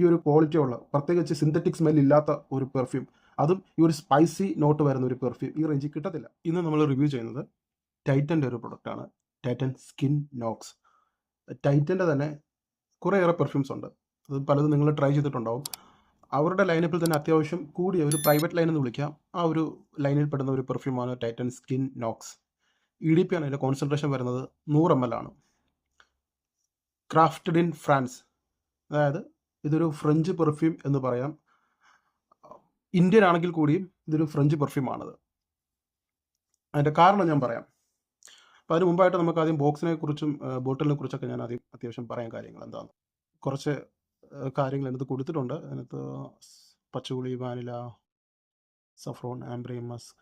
ഈ ഒരു ക്വാളിറ്റി ഉള്ള പ്രത്യേകിച്ച് സിന്തറ്റിക് സ്മെൽ ഇല്ലാത്ത ഒരു പെർഫ്യൂം അതും ഈ ഒരു സ്പൈസി നോട്ട് വരുന്ന ഒരു പെർഫ്യൂം ഈ റേഞ്ചിൽ കിട്ടത്തില്ല. ഇന്ന് നമ്മൾ റിവ്യൂ ചെയ്യുന്നത് ടൈറ്റന്റെ ഒരു പ്രൊഡക്റ്റാണ് ടൈറ്റൻ സ്കിൻ നോക്സ് ടൈറ്റന്റെ തന്നെ കുറേയേറെ പെർഫ്യൂംസ് ഉണ്ട്. അത് പലതും നിങ്ങൾ ട്രൈ ചെയ്തിട്ടുണ്ടാവും. അവരുടെ ലൈനപ്പിൽ തന്നെ അത്യാവശ്യം കൂടിയ ഒരു പ്രൈവറ്റ് ലൈൻ എന്ന് വിളിക്കാം. ആ ഒരു ലൈനിൽ പെടുന്ന ഒരു പെർഫ്യൂമാണ് Titan Skinn Nox E D P ആണ് അതിന്റെ കോൺസെൻട്രേഷൻ വരുന്നത് നൂറ് എം എൽ ആണ്. ക്രാഫ്റ്റഡ് ഇൻ ഫ്രാൻസ് അതായത് ഇതൊരു ഫ്രഞ്ച് പെർഫ്യൂം എന്ന് പറയാം. ഇന്ത്യൻ ആണെങ്കിൽ കൂടിയും ഇതൊരു ഫ്രഞ്ച് പെർഫ്യൂമാണത് അതിന്റെ കാരണം ഞാൻ പറയാം. അപ്പോൾ അതിന് മുമ്പായിട്ട് നമുക്ക് ആദ്യം ബോക്സിനെ കുറിച്ചും ബോട്ടിലിനെ കുറിച്ചൊക്കെ ഞാൻ ആദ്യം അത്യാവശ്യം പറയാൻ കാര്യങ്ങൾ എന്താണ് കുറച്ച് കാര്യങ്ങൾ അതിനകത്ത് കൊടുത്തിട്ടുണ്ട്. അതിനകത്ത് പച്ചകുളി വാനില സഫ്രോൺ ആംബ്രിയം മസ്ക്.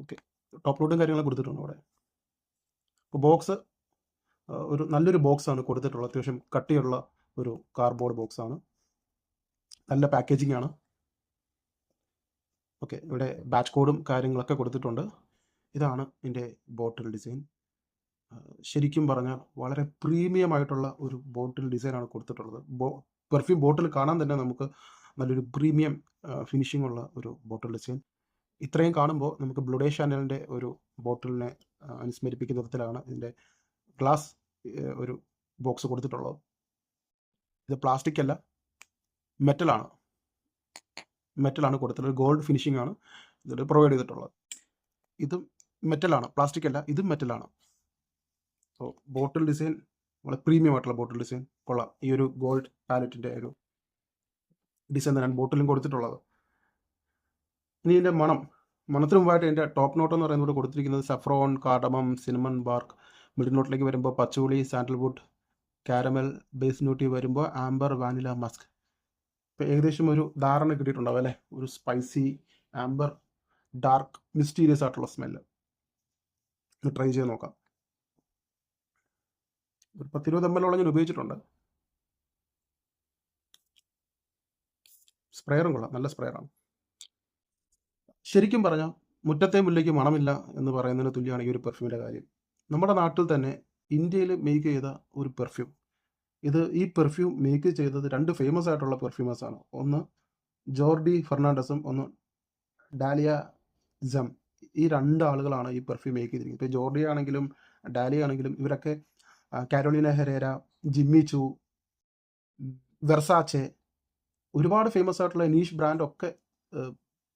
ഓക്കെ. ടോപ്പ് ലോഡും കാര്യങ്ങളും കൊടുത്തിട്ടുണ്ട് അവിടെ അപ്പോൾ ബോക്സ് ഒരു നല്ലൊരു ബോക്സാണ് കൊടുത്തിട്ടുള്ളത്. അത്യാവശ്യം കട്ടിയുള്ള ഒരു കാർഡ്ബോർഡ് ബോക്സാണ് നല്ല പാക്കേജിംഗ് ആണ്. ഓക്കെ ഇവിടെ ബാച്ച് കോഡും കാര്യങ്ങളൊക്കെ കൊടുത്തിട്ടുണ്ട്. ഇതാണ് ഇതിന്റെ ബോട്ടിൽ ഡിസൈൻ ശരിക്കും പറഞ്ഞാൽ വളരെ പ്രീമിയം ആയിട്ടുള്ള ഒരു ബോട്ടിൽ ഡിസൈനാണ് കൊടുത്തിട്ടുള്ളത്. ബോ പെർഫ്യൂം ബോട്ടിൽ കാണാൻ തന്നെ നമുക്ക് നല്ലൊരു പ്രീമിയം ഫിനിഷിംഗ് ഉള്ള ഒരു ബോട്ടിൽ ഡിസൈൻ ഇത്രയും കാണുമ്പോൾ നമുക്ക് ബ്ലുഡേ ചാനലിന്റെ ഒരു ബോട്ടിലിനെ അനുസ്മരിപ്പിക്കുന്ന തരത്തിലാണ് ഇതിന്റെ ഗ്ലാസ് ഒരു ബോക്സ് കൊടുത്തിട്ടുള്ളത്. ഇത് പ്ലാസ്റ്റിക് അല്ല. മെറ്റലാണ് മെറ്റലാണ് കൊടുത്തിട്ടുള്ളത്. ഗോൾഡ് ഫിനിഷിംഗ് ആണ് ഇതിൽ പ്രൊവൈഡ് ചെയ്തിട്ടുള്ളത്. ഇതും മെറ്റലാണ് പ്ലാസ്റ്റിക് അല്ല ഇതും മെറ്റലാണ് സോ ബോട്ടിൽ ഡിസൈൻ വളരെ പ്രീമിയം ആയിട്ടുള്ള ബോട്ടിൽ ഡിസൈൻ കൊള്ളാം. ഈ ഒരു ഗോൾഡ് പാലറ്റിന്റെ ഒരു ഡിസൈൻ തന്നെയാണ് ബോട്ടിലും കൊടുത്തിട്ടുള്ളത്. ഇനി ഇതിന്റെ മണം. മണത്തിന് മുമ്പായിട്ട് എന്റെ ടോപ്പ് നോട്ട് എന്ന് പറയുന്നത് കൊടുത്തിരിക്കുന്നത് saffron cardamom cinnamon bark middle നോട്ടിലേക്ക് വരുമ്പോൾ പച്ചുളി സാൻഡൽവുഡ് കാരമൽ ബേസ് നോട്ടി വരുമ്പോൾ ആംബർ വാനില മസ്ക് ഇപ്പോൾ ഏകദേശം ഒരു ധാരണ കിട്ടിയിട്ടുണ്ടാവും അല്ലേ? ഒരു സ്പൈസി ആംബർ ഡാർക്ക് മിസ്റ്റീരിയസ് ആയിട്ടുള്ള സ്മെല്ല് ട്രൈ ചെയ്ത് നോക്കാം. ഒരു പത്തിരുപത് എം എൽ ഓളം ഞാൻ ഉപയോഗിച്ചിട്ടുണ്ട്. സ്പ്രെയറും കൊള്ളാം. നല്ല സ്പ്രെയറാണ് ശരിക്കും പറഞ്ഞാൽ മുറ്റത്തെ മുല്ലയ്ക്ക് മണമില്ല എന്ന് പറയുന്നതിന് തുല്യമാണ് ഈ ഒരു പെർഫ്യൂമിന്റെ കാര്യം. നമ്മുടെ നാട്ടിൽ തന്നെ ഇന്ത്യയിൽ മേക്ക് ചെയ്ത ഒരു പെർഫ്യൂം ഇത് ഈ പെർഫ്യൂം മേക്ക് ചെയ്തത് രണ്ട് ഫേമസ് ആയിട്ടുള്ള പെർഫ്യൂമേഴ്സ് ആണ്. ഒന്ന് ജോർഡി ഫെർണാണ്ടസും ഒന്ന് ഡാലിയ ജം. ഈ രണ്ട് ആളുകളാണ് ഈ പെർഫ്യൂം മേക്ക് ചെയ്തിരിക്കുന്നത്. ഇപ്പോൾ ജോർഡി ആണെങ്കിലും ഡാലിയ ആണെങ്കിലും ഇവരൊക്കെ കാരോളിന ഹെരേര ജിമ്മി ചു വെർസാച്ചെ ഒരുപാട് ഫേമസ് ആയിട്ടുള്ള നീഷ് ബ്രാൻഡ് ഒക്കെ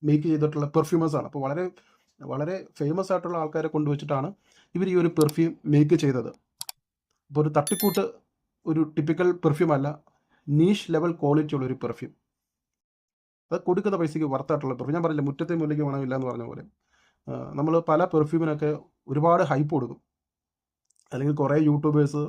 മേക്ക് ചെയ്തിട്ടുള്ള പെർഫ്യൂമേഴ്സ് ആണ്. അപ്പോൾ വളരെ വളരെ ഫേമസ് ആയിട്ടുള്ള ആൾക്കാരെ കൊണ്ടുവച്ചിട്ടാണ് ഇവർ ഈ ഒരു പെർഫ്യൂം മേക്ക് ചെയ്തത്. അപ്പോൾ ഒരു തട്ടിക്കൂട്ട് ഒരു ടിപ്പിക്കൽ പെർഫ്യൂം അല്ല നീഷ് ലെവൽ ക്വാളിറ്റി ഉള്ള ഒരു പെർഫ്യൂം അത് കൊടുക്കുന്ന പൈസയ്ക്ക് വർത്തായിട്ടുള്ള പെർഫ്യൂം ഞാൻ പറഞ്ഞില്ല മുറ്റത്തെ മുല്ലയ്ക്ക് മണമില്ല എന്ന് പറഞ്ഞ പോലെ. നമ്മൾ പല പെർഫ്യൂമിനൊക്കെ ഒരുപാട് ഹൈപ്പ് കൊടുക്കും. അല്ലെങ്കിൽ കുറേ യൂട്യൂബേഴ്സ്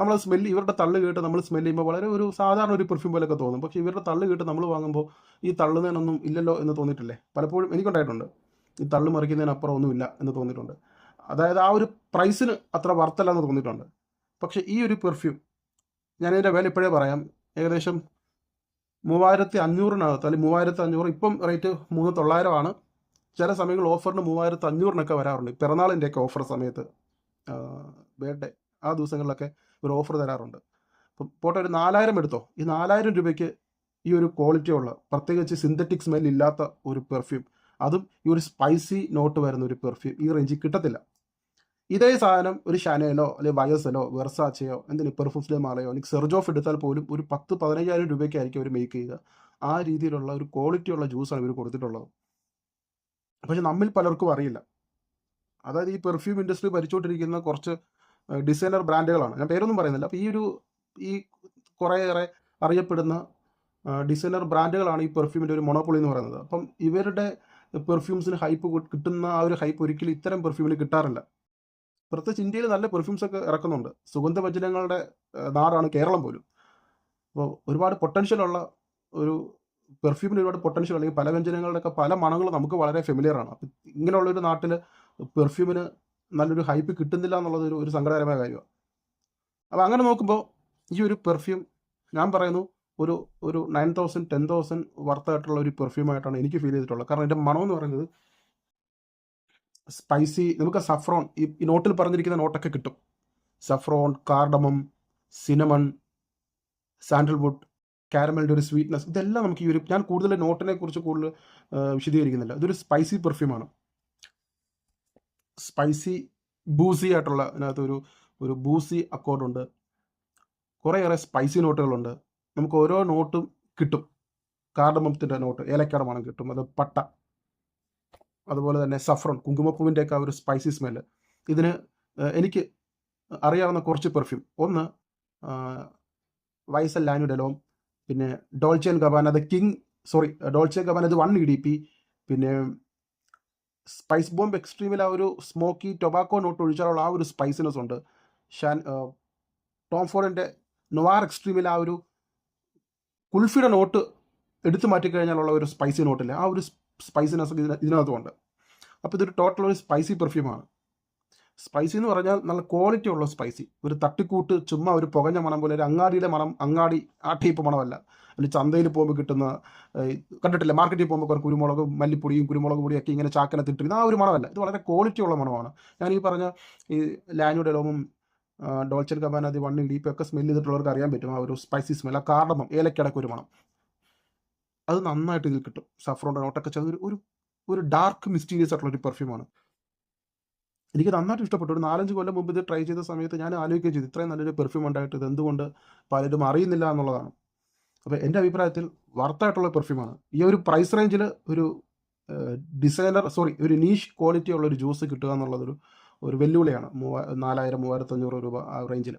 നമ്മൾ സ്മെല്ല് ഇവരുടെ തള്ളു കേട്ട് നമ്മൾ സ്മെല്ല് ചെയ്യുമ്പോൾ വളരെ ഒരു സാധാരണ ഒരു പെർഫ്യൂം പോലെയൊക്കെ തോന്നും. പക്ഷേ ഇവരുടെ തള്ളു കേട്ട് നമ്മൾ വാങ്ങുമ്പോൾ ഈ തള്ളുന്നതിനൊന്നും ഇല്ലല്ലോ എന്ന് തോന്നിയിട്ടില്ലേ? പലപ്പോഴും എനിക്കുണ്ടായിട്ടുണ്ട്. ഈ തള്ളു മറിക്കുന്നതിനപ്പുറം ഒന്നുമില്ല എന്ന് തോന്നിയിട്ടുണ്ട്. അതായത് ആ ഒരു പ്രൈസിന് അത്ര വർത്തല്ല എന്ന് തോന്നിയിട്ടുണ്ട്. പക്ഷേ ഈ ഒരു പെർഫ്യൂം ഞാനതിന്റെ വില ഇപ്പോഴേ പറയാം. ഏകദേശം മൂവായിരത്തി അഞ്ഞൂറിനകത്ത് അല്ലെങ്കിൽ മൂവായിരത്തി അഞ്ഞൂറ് ഇപ്പം റേറ്റ് മൂന്ന് തൊള്ളായിരമാണ് ചില സമയങ്ങളിൽ ഓഫറിന് മൂവായിരത്തി അഞ്ഞൂറിനൊക്കെ വരാറുണ്ട്. പിറന്നാളിന്റെയൊക്കെ ഓഫർ സമയത്ത് ബർത്ത്ഡേ ആ ദിവസങ്ങളിലൊക്കെ ഒരു ഓഫർ തരാറുണ്ട്. അപ്പം പോട്ടെ ഒരു നാലായിരം എടുത്തോ? ഈ നാലായിരം രൂപയ്ക്ക് ഈ ഒരു ക്വാളിറ്റി ഉള്ള പ്രത്യേകിച്ച് സിന്തറ്റിക് സ്മെൽ ഇല്ലാത്ത ഒരു പെർഫ്യൂം അതും ഈ ഒരു സ്പൈസി നോട്ട് വരുന്ന ഒരു പെർഫ്യൂം ഈ റേഞ്ചിൽ കിട്ടത്തില്ല. ഇതേ സാധനം ഒരു ഷാനേനോ അല്ലെങ്കിൽ വയസലോ വെർസാച്ചയോ എന്തെങ്കിലും പെർഫ്യൂംസിലെ മാലയോ അല്ലെങ്കിൽ സെർജോഫ് എടുത്താൽ പോലും ഒരു പത്ത് പതിനയ്യായിരം രൂപയ്ക്കായിരിക്കും അവർ മേക്ക് ചെയ്യുക. ആ രീതിയിലുള്ള ഒരു ക്വാളിറ്റിയുള്ള ജ്യൂസാണ് ഇവർ കൊടുത്തിട്ടുള്ളത്. പക്ഷെ നമ്മിൽ പലർക്കും അറിയില്ല. അതായത് ഈ പെർഫ്യൂം ഇൻഡസ്ട്രി ഭരിച്ചുകൊണ്ടിരിക്കുന്ന കുറച്ച് ഡിസൈനർ ബ്രാൻഡുകളാണ് ഞാൻ പേരൊന്നും പറയുന്നില്ല. അപ്പോൾ ഈ ഒരു ഈ കുറേയേറെ അറിയപ്പെടുന്ന ഡിസൈനർ ബ്രാൻഡുകളാണ് ഈ പെർഫ്യൂമിന്റെ ഒരു മൊണോപ്പൊളി എന്ന് പറയുന്നത്. അപ്പം ഇവരുടെ പെർഫ്യൂംസിന് ഹൈപ്പ് കിട്ടുന്ന ആ ഒരു ഹൈപ്പ് ഒരിക്കലും ഇത്തരം പെർഫ്യൂമിന് കിട്ടാറില്ല. പ്രത്യേകിച്ച് ഇന്ത്യയിൽ നല്ല പെർഫ്യൂംസ് ഒക്കെ ഇറക്കുന്നുണ്ട്. സുഗന്ധവ്യഞ്ജനങ്ങളുടെ നാടാണ് കേരളം പോലും. അപ്പോൾ ഒരുപാട് പൊട്ടൻഷ്യൽ ഉള്ള ഒരു പെർഫ്യൂമിന് ഒരുപാട് പൊട്ടൻഷ്യൽ അല്ലെങ്കിൽ പല വ്യഞ്ജനങ്ങളുടെ ഒക്കെ പല മണങ്ങൾ നമുക്ക് വളരെ ഫെമിലിയർ ആണ്. അപ്പം ഇങ്ങനെയുള്ളൊരു നാട്ടിൽ പെർഫ്യൂമിന് നല്ലൊരു ഹൈപ്പ് കിട്ടുന്നില്ല എന്നുള്ളത് ഒരു ഒരു സങ്കടകരമായ കാര്യമാണ് അപ്പോൾ അങ്ങനെ നോക്കുമ്പോൾ ഈ ഒരു പെർഫ്യൂം ഞാൻ പറയുന്നു ഒരു ഒരു നയൻ തൗസൻഡ് ടെൻ തൗസൻഡ് വർത്തായിട്ടുള്ള ഒരു പെർഫ്യൂമായിട്ടാണ് എനിക്ക് ഫീൽ ചെയ്തിട്ടുള്ളത്. കാരണം എന്റെ മണം എന്ന് പറയുന്നത് സ്പൈസി നമുക്ക് സഫ്രോൺ ഈ നോട്ടിൽ പറഞ്ഞിരിക്കുന്ന നോട്ടൊക്കെ കിട്ടും. സഫ്രോൺ കാർഡമം സിനമൺ സാൻഡൽവുഡ് കാരമലിന്റെ ഒരു സ്വീറ്റ്നെസ് ഇതെല്ലാം നമുക്ക് ഈ ഒരു ഞാൻ കൂടുതൽ നോട്ടിനെ കുറിച്ച് കൂടുതൽ വിശദീകരിക്കുന്നില്ല. ഇതൊരു സ്പൈസി പെർഫ്യൂമാണ് സ്പൈസി ബൂസി ആയിട്ടുള്ള അതിനകത്ത് ഒരു ഒരു ബൂസി അക്കോർഡുണ്ട് കുറേയേറെ സ്പൈസി നോട്ടുകളുണ്ട് നമുക്ക് ഓരോ നോട്ടും കിട്ടും. കാർഡമത്തിന്റെ നോട്ട് ഏലക്കാടമാണ് കിട്ടും. അത് പട്ട. അതുപോലെ തന്നെ സഫ്രൺ കുങ്കുമപ്പൂവിന്റെ ഒക്കെ ആ ഒരു സ്പൈസി സ്മെല്ല് ഇതിന് എനിക്ക് അറിയാവുന്ന കുറച്ച് പെർഫ്യൂം ഒന്ന് വൈസൽ ലാനുഡലോം പിന്നെ Dolce Gabbana the king sorry Dolce Gabbana ഇത് വൺ ഇ ഡി പി പിന്നെ സ്പൈസ് ബോംബ് എക്സ്ട്രീമിൽ ആ ഒരു സ്മോക്കി ടൊബാക്കോ നോട്ട് ഒഴിച്ചാലുള്ള ആ ഒരു സ്പൈസിനെസ് ഉണ്ട്. ഷാൻ ടോം ഫോർഡിന്റെ നൊവാർ എക്സ്ട്രീമിൽ ആ ഒരു കുൽഫിയുടെ നോട്ട് എടുത്തു മാറ്റിക്കഴിഞ്ഞാലുള്ള ഒരു സ്പൈസി നോട്ടില്ല ആ ഒരു സ്പൈസിനെസ് ഇതിന ഇതിനകത്തുമുണ്ട്. അപ്പോൾ ഇതൊരു ടോട്ടൽ ഒരു സ്പൈസി പെർഫ്യൂമാണ് സ്പൈസി എന്ന് പറഞ്ഞാൽ നല്ല ക്വാളിറ്റി ഉള്ള സ്പൈസി ഒരു തട്ടിക്കൂട്ട് ചുമ്മാ ഒരു പുകഞ്ഞ മണം പോലെ ഒരു അങ്ങാടിയുടെ മണം അങ്ങാടി ആ ടൈപ്പ് മണമല്ല. അല്ലെങ്കിൽ ചന്തയിൽ പോകുമ്പോൾ കിട്ടുന്ന കണ്ടിട്ടില്ല? മാർക്കറ്റിൽ പോകുമ്പോൾ കുറേ കുരുമുളകും മല്ലിപ്പൊടിയും കുരുമുളക് പൊടിയൊക്കെ ഇങ്ങനെ ചാക്കനത്തിട്ടിരുന്ന ആ ഒരു മണമല്ല. ഇത് വളരെ ക്വാളിറ്റി ഉള്ള മണമാണ്. ഞാൻ ഈ പറഞ്ഞ ഈ ലാനുയുടെ ലോമും ഡോൾച്ചൻ കബാന വണ്ണി ഡീപ്പൊക്കെ സ്മെൽ ചെയ്തിട്ടുള്ളവർക്ക് അറിയാൻ പറ്റും ആ ഒരു സ്പൈസി സ്മെൽ ആ കാർഡമം ഏലക്കിടക്ക് ഒരു മണം. അത് നന്നായിട്ട് ഇതിൽ കിട്ടും. സഫ്രോൺ നോട്ടൊക്കെ ചേർന്ന് ഒരു- ഒരു ഡാർക്ക് മിസ്റ്റീരിയസ് ആയിട്ടുള്ള ഒരു പെർഫ്യൂമാണ് എനിക്ക് നന്നായിട്ട് ഇഷ്ടപ്പെട്ടു. ഒരു നാലഞ്ച് കൊല്ലം മുമ്പ് ഇത് ട്രൈ ചെയ്ത സമയത്ത് ഞാൻ ആലോചിക്കുകയും ചെയ്തു. ഇത്രയും നല്ലൊരു പെർഫ്യൂം ഉണ്ടായിട്ട് ഇത് എന്തുകൊണ്ട് പലരും അറിയുന്നില്ല എന്നുള്ളതാണ്. അപ്പോൾ എന്റെ അഭിപ്രായത്തിൽ വർത്തായിട്ടുള്ള പെർഫ്യൂമാണ് ഈ ഒരു പ്രൈസ് റേഞ്ചിൽ ഒരു ഡിസൈനർ സോറി ഒരു നീഷ് ക്വാളിറ്റി ഉള്ള ഒരു ജ്യൂസ് കിട്ടുക എന്നുള്ളതൊരു ഒരു വെല്ലുവിളിയാണ്. മൂവ നാലായിരം മൂവായിരത്തഞ്ഞൂറ് രൂപ ആ റേഞ്ചിൽ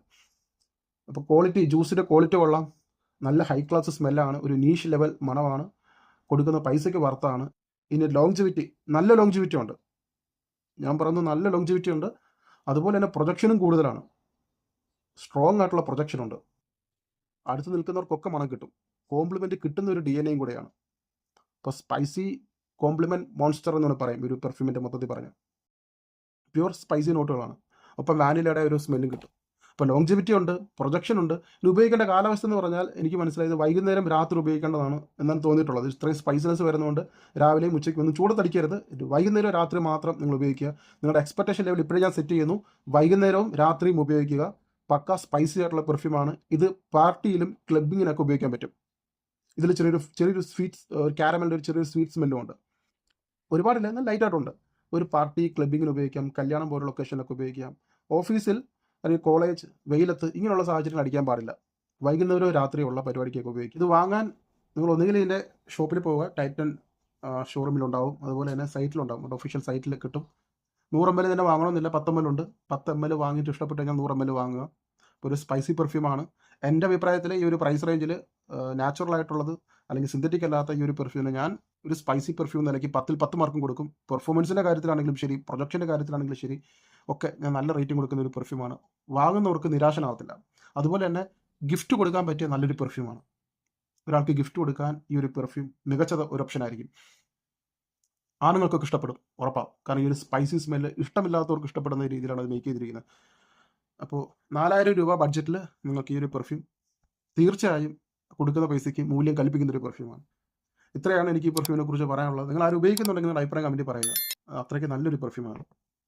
അപ്പോൾ ക്വാളിറ്റി ജ്യൂസിന്റെ ക്വാളിറ്റി കൊള്ളാം. നല്ല ഹൈ ക്ലാസ് സ്മെല്ലാണ് ഒരു നീഷ് ലെവൽ മണമാണ് കൊടുക്കുന്ന പൈസയ്ക്ക് വർത്താണ് ഇനി ലോങ്ജിവിറ്റി നല്ല ലോങ്ജിവിറ്റി ഉണ്ട്. ഞാൻ പറയുന്നത് നല്ല ലോങ്ജിവിറ്റി ഉണ്ട്. അതുപോലെ തന്നെ പ്രൊജക്ഷനും കൂടുതലാണ്. സ്ട്രോങ് ആയിട്ടുള്ള പ്രൊജക്ഷൻ ഉണ്ട്. അടുത്ത് നിൽക്കുന്നവർക്കൊക്കെ മണം കിട്ടും. കോംപ്ലിമെന്റ് കിട്ടുന്ന ഒരു ഡി എൻ എയും കൂടെയാണ്. അപ്പോൾ സ്പൈസി കോംപ്ലിമെന്റ് മോൺസ്റ്റർ എന്ന് പറയും ഒരു പെർഫ്യൂമിന്റെ മൊത്തത്തിൽ പറഞ്ഞാൽ. പ്യുവർ സ്പൈസി നോട്ടുകളാണ് ഒപ്പം വാനിലയുടെ ഒരു സ്മെല്ലും കിട്ടും. അപ്പോൾ ലോങ്ജിവിറ്റി ഉണ്ട് പ്രൊജക്ഷൻ ഉണ്ട്. ഇത് ഉപയോഗിക്കേണ്ട കാലാവസ്ഥ എന്ന് പറഞ്ഞാൽ എനിക്ക് മനസ്സിലായത് വൈകുന്നേരം രാത്രി ഉപയോഗിക്കേണ്ടതാണ് എന്നാണ് തോന്നിയിട്ടുള്ളത്. ഇത്രയും സ്പൈസിനെസ് വരുന്നതുകൊണ്ട് രാവിലെയും ഉച്ചയ്ക്ക് ഒന്നും ചൂടത്തടിക്കരുത് വൈകുന്നേരം രാത്രി മാത്രം നിങ്ങൾ ഉപയോഗിക്കുക. നിങ്ങളുടെ എക്സ്പെക്ടേഷൻ ലെവൽ ഇപ്പോഴും ഞാൻ സെറ്റ് ചെയ്യുന്നു. വൈകുന്നേരവും രാത്രിയും ഉപയോഗിക്കുക. പക്ക സ്പൈസി ആയിട്ടുള്ള പെർഫ്യൂമാണ് ഇത് പാർട്ടിയിലും ക്ലബിങ്ങിനൊക്കെ ഉപയോഗിക്കാൻ പറ്റും. ഇതിൽ ചെറിയൊരു ചെറിയൊരു സ്വീറ്റ്സ് ക്യാരമലിന്റെ ഒരു ചെറിയൊരു സ്വീറ്റ് സ്മെല്ലും ഉണ്ട്. ഒരുപാടില്ല എന്നാൽ ലൈറ്റായിട്ടുണ്ട് ഒരു പാർട്ടി ക്ലബിങ്ങിന് ഉപയോഗിക്കാം. കല്യാണം പോലുള്ള ലൊക്കേഷനിലൊക്കെ ഉപയോഗിക്കാം. ഓഫീസിൽ അല്ലെങ്കിൽ കോളേജ് വെയിലത്ത് ഇങ്ങനെയുള്ള സാഹചര്യങ്ങൾ അടിക്കാൻ പാടില്ല. വൈകുന്നേരമോ രാത്രിയുള്ള പരിപാടിക്കൊക്കെ ഉപയോഗിക്കും. ഇത് വാങ്ങാൻ നിങ്ങൾ ഒന്നുകിൽ ഇതിന്റെ ഷോപ്പിൽ പോവുക ടൈറ്റൻ ഷോറൂമിലുണ്ടാവും അതുപോലെ തന്നെ സൈറ്റിലുണ്ടാവും നമ്മുടെ ഒഫീഷ്യൽ സൈറ്റിൽ കിട്ടും. നൂറ് എം എൽ തന്നെ വാങ്ങണമെന്നില്ല. പത്ത് എം എൽ ഉണ്ട്. പത്ത് എം എൽ വാങ്ങിയിട്ട് ഇഷ്ടപ്പെട്ട് കഴിഞ്ഞാൽ നൂറ് എം എൽ വാങ്ങുക. ഒരു സ്പൈസി പെർഫ്യൂമാണ് എന്റെ അഭിപ്രായത്തിൽ ഈ ഒരു പ്രൈസ് റേഞ്ചിൽ നാച്ചുറൽ ആയിട്ടുള്ളത് അല്ലെങ്കിൽ സിന്തറ്റിക് അല്ലാത്ത ഈ ഒരു പെർഫ്യൂമിന് ഞാൻ ഒരു സ്പൈസി പെർഫ്യൂം നിലയ്ക്ക് പത്തിൽ പത്ത് മാർക്കും കൊടുക്കും. പെർഫോമൻസിന്റെ കാര്യത്തിലാണെങ്കിലും ശരി പ്രൊജക്ഷന്റെ കാര്യത്തിലാണെങ്കിലും ശരി. ഒക്കെ ഞാൻ നല്ല റേറ്റിംഗ് കൊടുക്കുന്ന ഒരു പെർഫ്യൂമാണ് വാങ്ങുന്നവർക്ക് നിരാശനാവത്തില്ല. അതുപോലെ തന്നെ ഗിഫ്റ്റ് കൊടുക്കാൻ പറ്റിയ നല്ലൊരു പെർഫ്യൂമാണ് ഒരാൾക്ക് ഗിഫ്റ്റ് കൊടുക്കാൻ ഈ ഒരു പെർഫ്യൂം മികച്ച ഒരു ഓപ്ഷൻ ആയിരിക്കും. ആണുങ്ങൾക്കൊക്കെ ഇഷ്ടപ്പെടും ഉറപ്പാണ് കാരണം ഈ ഒരു സ്പൈസി സ്മെല്ല് ഇഷ്ടമില്ലാത്തവർക്ക് ഇഷ്ടപ്പെടുന്ന രീതിയിലാണ് അത് മേക്ക് ചെയ്തിരിക്കുന്നത്. അപ്പോൾ നാലായിരം രൂപ ബഡ്ജറ്റിൽ നിങ്ങൾക്ക് ഈ ഒരു പെർഫ്യൂം തീർച്ചയായും കൊടുക്കുന്ന പൈസയ്ക്ക് മൂല്യം കൽപ്പിക്കുന്ന ഒരു പെർഫ്യൂമാണ് ഇത്രയാണ് എനിക്ക് ഈ പെർഫ്യൂമിനെ കുറിച്ച് പറയാനുള്ളത്. നിങ്ങൾ ആരും ഉപയോഗിക്കുന്നുണ്ടെങ്കിൽ നിങ്ങളുടെ അഭിപ്രായം കമന്റ് പറയുക. അത്രയ്ക്ക് നല്ലൊരു പെർഫ്യൂമാണ്